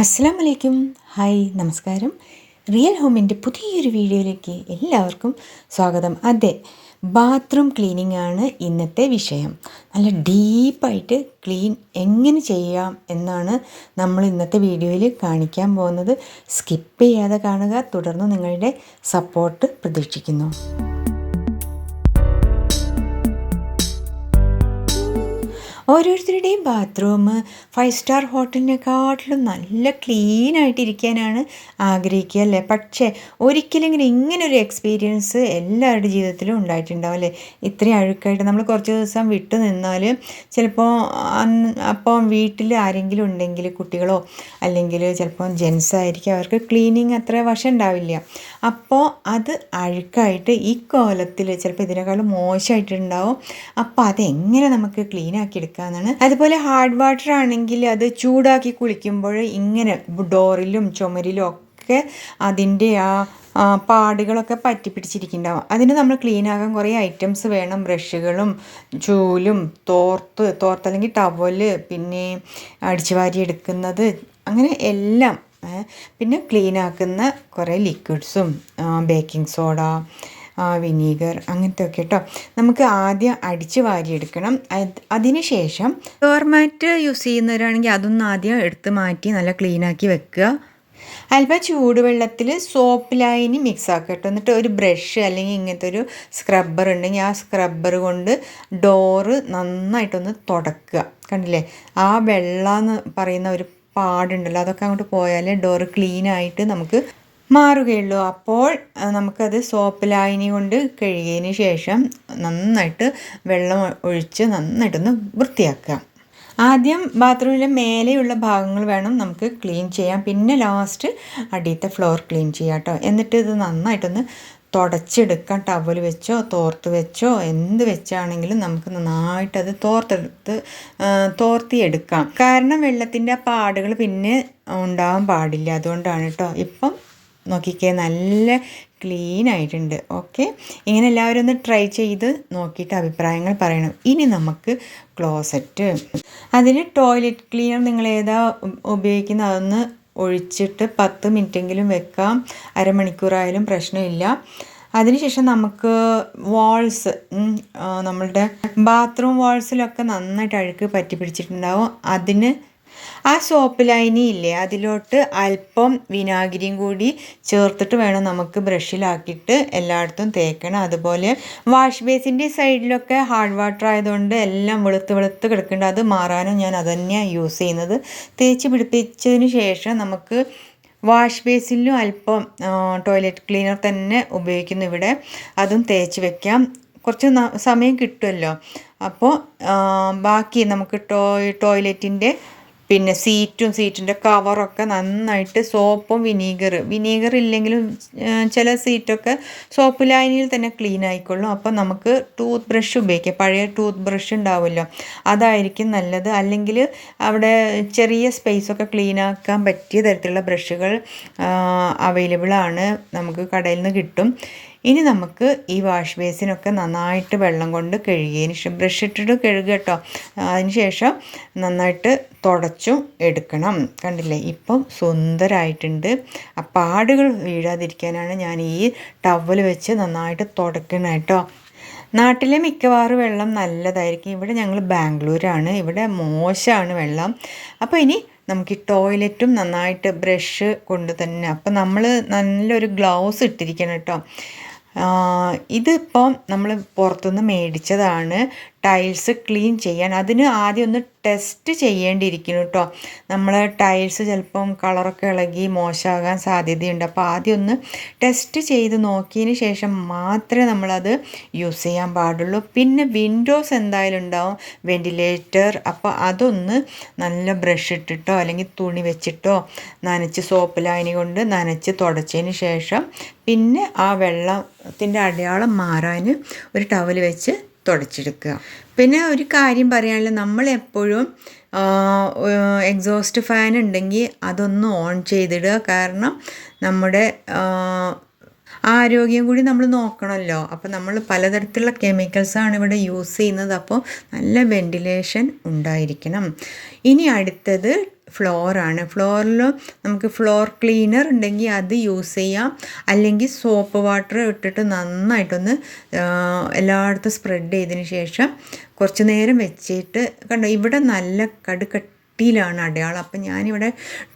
അസ്സാം വലൈക്കും ഹായ് നമസ്കാരം. റിയൽ ഹോമിന്റെ പുതിയൊരു വീഡിയോയിലേക്ക് എല്ലാവർക്കും സ്വാഗതം. അതെ ബാത്റൂം ക്ലീനിങ് ആണ് ഇന്നത്തെ വിഷയം. നല്ല ഡീപ്പായിട്ട് ക്ലീൻ എങ്ങനെ ചെയ്യാം എന്നാണ് നമ്മൾ ഇന്നത്തെ വീഡിയോയിൽ കാണിക്കാൻ പോകുന്നത്. സ്കിപ്പ് ചെയ്യാതെ കാണുക. തുടർന്ന് നിങ്ങളുടെ സപ്പോർട്ട് പ്രതീക്ഷിക്കുന്നു. ഓരോരുത്തരുടെയും ബാത്റൂം ഫൈവ് സ്റ്റാർ ഹോട്ടലിനെക്കാട്ടിലും നല്ല ക്ലീൻ ആയിട്ടിരിക്കാനാണ് ആഗ്രഹിക്കുക അല്ലേ? പക്ഷേ ഒരിക്കലെങ്കിലും ഇങ്ങനെ ഒരു എക്സ്പീരിയൻസ് എല്ലാവരുടെ ജീവിതത്തിലും ഉണ്ടായിട്ടുണ്ടാവും അല്ലേ? ഇത്രയും അഴുക്കായിട്ട് നമ്മൾ കുറച്ച് ദിവസം വിട്ടു നിന്നാൽ ചിലപ്പോൾ അപ്പം വീട്ടിൽ ആരെങ്കിലും ഉണ്ടെങ്കിൽ കുട്ടികളോ അല്ലെങ്കിൽ ചിലപ്പോൾ ജെൻസ് ആയിരിക്കും അവർക്ക് ക്ലീനിങ് അത്ര വശം ഉണ്ടാവില്ല. അപ്പോൾ അത് അഴുക്കായിട്ട് ഈ കോലത്തിൽ ചിലപ്പോൾ ഇതിനേക്കാളും മോശമായിട്ടുണ്ടാവും. അപ്പോൾ അതെങ്ങനെ നമുക്ക് ക്ലീൻ ആക്കി എടുക്കാമെന്നാണ് അതുപോലെ ഹാർഡ് വാട്ടർ ആണെങ്കിൽ അത് ചൂടാക്കി കുളിക്കുമ്പോൾ ഇങ്ങനെ ഡോറിലും ചുമരിലും ഒക്കെ അതിന്റെ ആ പാടുകളൊക്കെ പറ്റി പിടിച്ചിരിക്കുന്നുണ്ടാവും. അതിന് നമ്മൾ ക്ലീൻ ആകാൻ കുറേ ഐറ്റംസ് വേണം. ബ്രഷുകളും ചൂലും തോർത്ത് തോർത്ത് അല്ലെങ്കിൽ ടവൽ പിന്നെ അടിച്ചു വാരി എടുക്കുന്നത് അങ്ങനെ എല്ലാം പിന്നെ ക്ലീൻ ആക്കുന്ന കുറേ ലിക്വിഡ്സും ബേക്കിംഗ് സോഡ വിനീഗർ അങ്ങനത്തെ ഒക്കെ കേട്ടോ നമുക്ക് ആദ്യം അടിച്ച് വാരിയെടുക്കണം. അതിനുശേഷം ഡോർമാറ്റ് യൂസ് ചെയ്യുന്നവരാണെങ്കിൽ അതൊന്നും ആദ്യം എടുത്ത് മാറ്റി നല്ല ക്ലീനാക്കി വെക്കുക. അല്പം ചൂടുവെള്ളത്തിൽ സോപ്പ് ലൈനി മിക്സ് ആക്കുക കേട്ടോ എന്നിട്ട് ഒരു ബ്രഷ് അല്ലെങ്കിൽ ഇങ്ങനത്തെ ഒരു സ്ക്രബ്ബർ ഉണ്ടെങ്കിൽ ആ സ്ക്രബ്ബർ കൊണ്ട് ഡോറ് നന്നായിട്ടൊന്ന് തുടക്കുക. കണ്ടില്ലേ? ആ വെള്ളം എന്ന് പറയുന്ന ഒരു പാടുണ്ടല്ലോ. അതൊക്കെ അങ്ങോട്ട് പോയാൽ ഡോറ് ക്ലീൻ ആയിട്ട് നമുക്ക് മാറുകയുള്ളൂ. അപ്പോൾ നമുക്കത് സോപ്പ് ലായനി കൊണ്ട് കഴുകിയതിന് ശേഷം നന്നായിട്ട് വെള്ളം ഒഴിച്ച് നന്നായിട്ടൊന്ന് വൃത്തിയാക്കാം ആദ്യം ബാത്റൂമിലെ മേലെയുള്ള ഭാഗങ്ങൾ വേണം നമുക്ക് ക്ലീൻ ചെയ്യാം പിന്നെ ലാസ്റ്റ് അടിയത്തെ ഫ്ലോർ ക്ലീൻ ചെയ്യാം കേട്ടോ. എന്നിട്ട് ഇത് നന്നായിട്ടൊന്ന് തുടച്ചെടുക്കാം. ടവൽ വെച്ചോ തോർത്ത് വെച്ചോ എന്ത് വെച്ചാണെങ്കിലും നമുക്ക് നന്നായിട്ട് അത് തോർത്തെടുത്ത് തോർത്തിയെടുക്കാം. കാരണം വെള്ളത്തിന്റെ പാടുകൾ പിന്നെ ഉണ്ടാവാൻ പാടില്ല. അതുകൊണ്ടാണ് കേട്ടോ. ഇപ്പം നോക്കിക്കേ നല്ല ക്ലീൻ ആയിട്ടുണ്ട്. ഓക്കെ ഇങ്ങനെ എല്ലാവരും ഒന്ന് ട്രൈ ചെയ്ത് നോക്കിയിട്ട് അഭിപ്രായങ്ങൾ പറയണം. ഇനി നമുക്ക് ക്ലോസറ്റ് അതിന് ടോയ്ലറ്റ് ക്ലീനർ നിങ്ങൾ ഏതാ ഉപയോഗിക്കുന്ന അതൊന്ന് ഒഴിച്ചിട്ട് പത്ത് മിനിറ്റെങ്കിലും വെക്കാം. അരമണിക്കൂറായാലും പ്രശ്നമില്ല. അതിനുശേഷം നമുക്ക് വാൾസ് നമ്മളുടെ ബാത്റൂം വാൾസിലൊക്കെ നന്നായിട്ട് അഴുക്ക് പറ്റി പിടിച്ചിട്ടുണ്ടാവും അതിന് ആ സോപ്പ് ലൈനി ഇല്ലേ അതിലോട്ട് അല്പം വിനാഗിരിയും കൂടി ചേർത്തിട്ട് വേണം നമുക്ക് ബ്രഷിലാക്കിയിട്ട് എല്ലായിടത്തും തേക്കണം. അതുപോലെ വാഷ് ബേസിന്റെ സൈഡിലൊക്കെ ഹാർഡ് വാട്ടർ ആയതുകൊണ്ട് എല്ലാം വെളുത്ത് വെളുത്ത് കിടക്കുന്നുണ്ട് അത് മാറാനും ഞാൻ അത് തന്നെയാണ് യൂസ് ചെയ്യുന്നത്. തേച്ച് പിടിപ്പിച്ചതിന് ശേഷം നമുക്ക് വാഷ് ബേസിലും അല്പം ടോയ്ലറ്റ് ക്ലീനർ തന്നെ ഉപയോഗിക്കുന്നു ഇവിടെ. അതും തേച്ച് വെക്കാം. കുറച്ച് സമയം കിട്ടുമല്ലോ. അപ്പോൾ ബാക്കി നമുക്ക് ടോയ് ടോയ്ലറ്റിന്റെ പിന്നെ സീറ്റും സീറ്റിന്റെ കവറൊക്കെ നന്നായിട്ട് സോപ്പും വിനീഗർ. വിനീഗർ ഇല്ലെങ്കിലും ചില സീറ്റൊക്കെ സോപ്പ് ലൈനിൽ തന്നെ ക്ലീൻ ആയിക്കൊള്ളും. അപ്പോൾ നമുക്ക് ടൂത്ത് ബ്രഷ് ഉപയോഗിക്കാം. പഴയ ടൂത്ത് ബ്രഷ് ഉണ്ടാവുമല്ലോ. അതായിരിക്കും നല്ലത്. അല്ലെങ്കിൽ അവിടെ ചെറിയ സ്പേസൊക്കെ ക്ലീൻ ആക്കാൻ പറ്റിയ തരത്തിലുള്ള ബ്രഷുകൾ അവൈലബിൾ ആണ് നമുക്ക് കടയിൽ നിന്ന് കിട്ടും. ഇനി നമുക്ക് ഈ വാഷ് ബേസിനൊക്കെ നന്നായിട്ട് വെള്ളം കൊണ്ട് കഴുകിയതിന് ശേഷം ബ്രഷ് ഇട്ടിട്ട് കഴുകുക കേട്ടോ അതിന് ശേഷം നന്നായിട്ട് തുടച്ചും എടുക്കണം. കണ്ടില്ലേ? ഇപ്പം സുന്ദരമായിട്ടുണ്ട് ആ പാടുകൾ വീഴാതിരിക്കാനാണ് ഞാൻ ഈ ടവൽ വെച്ച് നന്നായിട്ട് തുടക്കണം കേട്ടോ നാട്ടിലെ മിക്കവാറും വെള്ളം നല്ലതായിരിക്കും. ഇവിടെ ഞങ്ങൾ ബാംഗ്ലൂരാണ്. ഇവിടെ മോശമാണ് വെള്ളം. അപ്പോൾ ഇനി നമുക്ക് ഈ ടോയ്ലറ്റും നന്നായിട്ട് ബ്രഷ് കൊണ്ട് തന്നെ അപ്പോൾ നമ്മൾ നല്ലൊരു ഗ്ലൗസ് ഇട്ടിരിക്കണം കേട്ടോ ഇതിപ്പം നമ്മൾ പുറത്തുനിന്ന് മേടിച്ചതാണ് ടൈൽസ് ക്ലീൻ ചെയ്യാൻ. അതിന് ആദ്യം ഒന്ന് ടെസ്റ്റ് ചെയ്യേണ്ടിയിരിക്കുന്നു കേട്ടോ നമ്മൾ ടൈൽസ് ചിലപ്പം കളറൊക്കെ ഇളകി മോശമാകാൻ സാധ്യതയുണ്ട്. അപ്പോൾ ആദ്യം ഒന്ന് ടെസ്റ്റ് ചെയ്ത് നോക്കിയതിന് ശേഷം മാത്രമേ നമ്മളത് യൂസ് ചെയ്യാൻ പാടുള്ളൂ. പിന്നെ വിൻഡോസ് എന്തായാലും ഉണ്ടാവും. വെന്റിലേറ്റർ അപ്പോൾ അതൊന്ന് നല്ല ബ്രഷ് ഇട്ടിട്ടോ അല്ലെങ്കിൽ തുണി വെച്ചിട്ടോ നനച്ച് സോപ്പ് ലായനി കൊണ്ട് നനച്ച് തുടച്ചതിന് ശേഷം പിന്നെ ആ വെള്ളത്തിന്റെ അടയാളം മാറാൻ ഒരു ടവൽ വെച്ച് തുടച്ചെടുക്കുക. പിന്നെ ഒരു കാര്യം പറയാനുള്ള നമ്മളെപ്പോഴും എക്സോസ്റ്റ് ഫാൻ ഉണ്ടെങ്കിൽ അതൊന്ന് ഓൺ ചെയ്തിടുക. കാരണം നമ്മുടെ ആരോഗ്യം കൂടി നമ്മൾ നോക്കണമല്ലോ. അപ്പോൾ നമ്മൾ പലതരത്തിലുള്ള കെമിക്കൽസാണ് ഇവിടെ യൂസ് ചെയ്യുന്നത്. അപ്പോൾ നല്ല വെന്റിലേഷൻ ഉണ്ടായിരിക്കണം. ഇനി അടുത്തത് ഫ്ലോറാണ് ഫ്ലോറിൽ നമുക്ക് ഫ്ലോർ ക്ലീനർ ഉണ്ടെങ്കിൽ അത് യൂസ് ചെയ്യാം. അല്ലെങ്കിൽ സോപ്പ് വാട്ടർ ഇട്ടിട്ട് നന്നായിട്ടൊന്ന് എല്ലായിടത്തും സ്പ്രെഡ് ചെയ്തതിന് ശേഷം കുറച്ച് നേരം വെച്ചിട്ട് കണ്ടോ ഇവിടെ നല്ല കടുകട്ടിയിലാണ് അടയാളം. അപ്പം ഞാനിവിടെ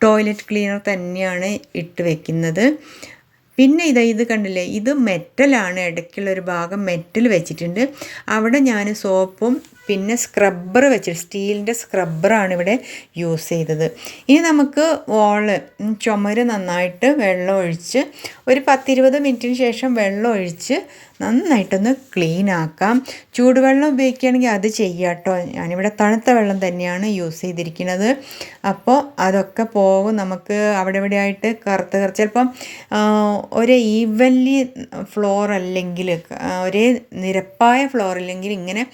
ടോയ്ലറ്റ് ക്ലീനർ തന്നെയാണ് ഇട്ട് വെക്കുന്നത്. പിന്നെ ഇതാ ഇത് കണ്ടില്ലേ? ഇത് മെറ്റലാണ്. ഇടയ്ക്കുള്ളൊരു ഭാഗം മെറ്റൽ വെച്ചിട്ടുണ്ട്. അവിടെ ഞാൻ സോപ്പും പിന്നെ സ്ക്രബ്ബർ വെച്ചിട്ട് സ്റ്റീലിന്റെ സ്ക്രബ്ബറാണ് ഇവിടെ യൂസ് ചെയ്തത്. ഇനി നമുക്ക് വോൾ ചുമര് നന്നായിട്ട് വെള്ളം ഒഴിച്ച് ഒരു പത്തിരുപത് മിനിറ്റിന് ശേഷം വെള്ളം ഒഴിച്ച് നന്നായിട്ടൊന്ന് ക്ലീൻ ആക്കാം. ചൂടുവെള്ളം ഉപയോഗിക്കുകയാണെങ്കിൽ അത് ചെയ്യാം കേട്ടോ. ഞാനിവിടെ തണുത്ത വെള്ളം തന്നെയാണ് യൂസ് ചെയ്തിരിക്കുന്നത്. അപ്പോൾ അതൊക്കെ പോകും. നമുക്ക് അവിടെ ഇവിടെ ആയിട്ട് കറുത്ത് കറുത്ത്. ചിലപ്പം ഒരേ ഈവൻലി ഫ്ലോർ അല്ലെങ്കിൽ ഒരേ നിരപ്പായ ഫ്ലോർ അല്ലെങ്കിൽ ഇങ്ങനെ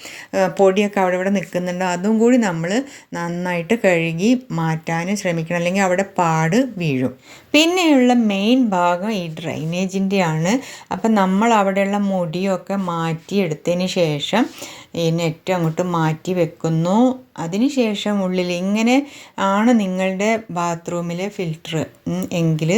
പൊടിയൊക്കെ അവിടെ ഇവിടെ നിൽക്കുന്നുണ്ടോ. അതും കൂടി നമ്മൾ നന്നായിട്ട് കഴുകി മാറ്റാനും ശ്രമിക്കണം. അല്ലെങ്കിൽ അവിടെ പാട് വീഴും. പിന്നെയുള്ള മെയിൻ ഭാഗം ഈ ഡ്രൈനേജിന്റെ ആണ് അപ്പം നമ്മൾ അവിടെയുള്ള മുടിയൊക്കെ മാറ്റിയെടുത്തതിന് ശേഷം ഈ നെറ്റ് അങ്ങോട്ട് മാറ്റി വെക്കുന്നു. അതിന് ശേഷം ഉള്ളിൽ ഇങ്ങനെ ആണ് നിങ്ങളുടെ ബാത്റൂമിലെ ഫിൽറ്റർ എങ്കിൽ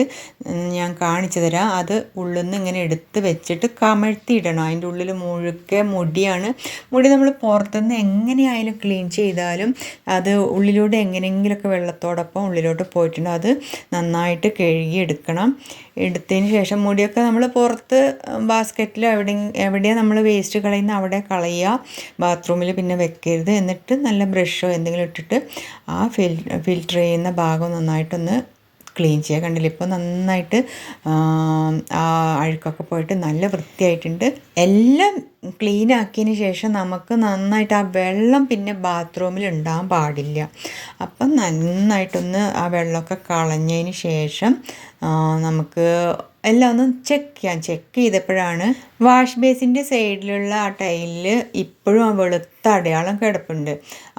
ഞാൻ കാണിച്ചു തരാം. അത് ഉള്ളിൽ നിന്ന് ഇങ്ങനെ എടുത്ത് വെച്ചിട്ട് കമഴ്ത്തിയിടണം. അതിന്റെ ഉള്ളിൽ മുഴുക്കെ മുടിയാണ്. മുടി നമ്മൾ പുറത്തുനിന്ന് എങ്ങനെയായാലും ക്ലീൻ ചെയ്താലും അത് ഉള്ളിലൂടെ എങ്ങനെയെങ്കിലുമൊക്കെ വെള്ളത്തോടൊപ്പം ഉള്ളിലോട്ട് പോയിട്ടുണ്ട്. അത് നന്നായിട്ട് കഴുകി എടുക്കണം എടുത്തതിന് ശേഷം മുടിയൊക്കെ നമ്മൾ പുറത്ത് ബാസ്ക്കറ്റിലോ എവിടെ എവിടെയാണ് നമ്മൾ വേസ്റ്റ് കളയുന്ന അവിടെ കളയുക. ബാത്റൂമിൽ പിന്നെ വെക്കരുത്. എന്നിട്ട് നല്ല ബ്രഷോ എന്തെങ്കിലും ഇട്ടിട്ട് ആ ഫിൽ ഫിൽറ്റർ ചെയ്യുന്ന ഭാഗം നന്നായിട്ടൊന്ന് ക്ലീൻ ചെയ്യുക. കണ്ടില്ല? ഇപ്പോൾ നന്നായിട്ട് ആ, അഴുക്കൊക്കെ പോയിട്ട് നല്ല വൃത്തിയായിട്ടുണ്ട്. എല്ലാം ക്ലീൻ ആക്കിയതിന് ശേഷം നമുക്ക് നന്നായിട്ട് ആ വെള്ളം പിന്നെ ബാത്റൂമിൽ ഉണ്ടാകാൻ പാടില്ല. അപ്പം നന്നായിട്ടൊന്ന് ആ വെള്ളമൊക്കെ കളഞ്ഞതിന് ശേഷം നമുക്ക് എല്ലാം ഒന്ന് ചെക്ക് ചെയ്യാം. ചെക്ക് ചെയ്തപ്പോഴാണ് വാഷ് ബേസിന്റെ സൈഡിലുള്ള ആ ടൈലിൽ ഇപ്പോഴും ആ വെളുത്ത അടയാളം കിടപ്പുണ്ട്.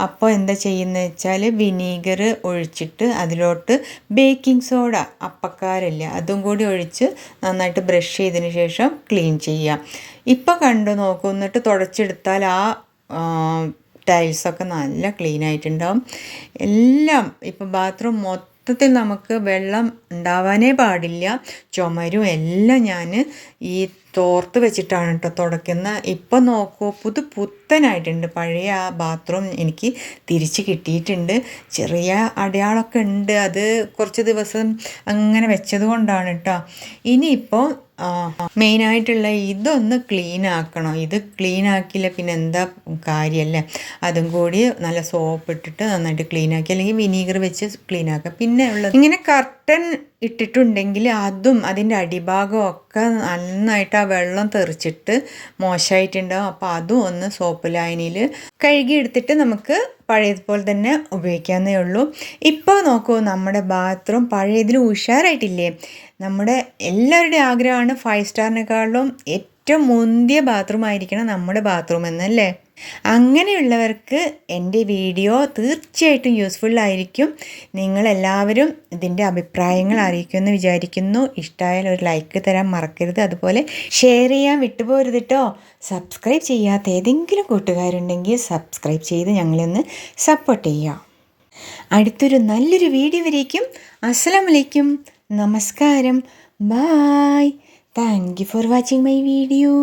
അപ്പോൾ എന്താ ചെയ്യുന്നത് വെച്ചാൽ വിനീഗർ ഒഴിച്ചിട്ട് അതിലോട്ട് ബേക്കിംഗ് സോഡ അപ്പക്കാരല്ല അതും കൂടി ഒഴിച്ച് നന്നായിട്ട് ബ്രഷ് ചെയ്തതിന് ശേഷം ക്ലീൻ ചെയ്യാം. ഇപ്പോൾ കണ്ടു നോക്കും എന്നിട്ട് തുടച്ചെടുത്താൽ ആ ടൈൽസൊക്കെ നല്ല ക്ലീൻ ആയിട്ടുണ്ടാവും. എല്ലാം ഇപ്പോൾ ബാത്റൂം മൊത്തത്തിൽ നമുക്ക് വെള്ളം ഉണ്ടാവാനേ പാടില്ല. ചുമരും എല്ലാം ഞാൻ ഈ തോർത്ത് വെച്ചിട്ടാണ് കേട്ടോ തുടയ്ക്കുന്നത് ഇപ്പം നോക്കൂ പുതു പുത്തനായിട്ടുണ്ട്. പഴയ ആ ബാത്റൂം എനിക്ക് തിരിച്ച് കിട്ടിയിട്ടുണ്ട്. ചെറിയ അടയാളൊക്കെ ഉണ്ട്. അത് കുറച്ച് ദിവസം അങ്ങനെ വെച്ചത് കൊണ്ടാണ് കേട്ടോ ഇനിയിപ്പോൾ മെയിനായിട്ടുള്ള ഇതൊന്ന് ക്ലീൻ ആക്കണം. ഇത് ക്ലീൻ ആക്കിയില്ല പിന്നെ എന്താ കാര്യമല്ലേ അതും കൂടി നല്ല സോപ്പ് ഇട്ടിട്ട് നന്നായിട്ട് ക്ലീൻ ആക്കി അല്ലെങ്കിൽ വിനീഗർ വെച്ച് ക്ലീൻ ആക്കുക പിന്നെ ഉള്ളത് ഇങ്ങനെ കർട്ടൻ ഇട്ടിട്ടുണ്ടെങ്കിൽ അതും അതിന്റെ അടിഭാഗവും ഒക്കെ നന്നായിട്ട് ആ വെള്ളം തെറിച്ചിട്ട് മോശമായിട്ടുണ്ടാവും. അപ്പോൾ അതും ഒന്ന് സോപ്പ് ലായനിയിൽ കഴുകിയെടുത്തിട്ട് നമുക്ക് പഴയതുപോലെ തന്നെ ഉപയോഗിക്കാവുന്നേ ഉള്ളൂ. ഇപ്പോൾ നോക്കൂ നമ്മുടെ ബാത്റൂം പഴയതിൽ ഉഷാറായിട്ടില്ലേ? നമ്മുടെ എല്ലാവരുടെയും ആഗ്രഹമാണ് ഫൈവ് സ്റ്റാറിനെക്കാളും ഏറ്റവും മുന്തിയ ബാത്റൂം ആയിരിക്കണം നമ്മുടെ ബാത്റൂം എന്നല്ലേ? അങ്ങനെയുള്ളവർക്ക് എന്റെ വീഡിയോ തീർച്ചയായിട്ടും യൂസ്ഫുൾ ആയിരിക്കും. നിങ്ങളെല്ലാവരും ഇതിന്റെ അഭിപ്രായങ്ങൾ അറിയിക്കുമെന്ന് വിചാരിക്കുന്നു. ഇഷ്ടമായാൽ ഒരു ലൈക്ക് തരാൻ മറക്കരുത്. അതുപോലെ ഷെയർ ചെയ്യാൻ വിട്ടുപോരുത് കേട്ടോ സബ്സ്ക്രൈബ് ചെയ്യാത്ത ഏതെങ്കിലും കൂട്ടുകാരുണ്ടെങ്കിൽ സബ്സ്ക്രൈബ് ചെയ്ത് ഞങ്ങളൊന്ന് സപ്പോർട്ട് ചെയ്യാം. അടുത്തൊരു നല്ലൊരു വീഡിയോ വരേക്കും. അസ്സലാമു അലൈക്കും നമസ്കാരം. Bye thank you for watching my video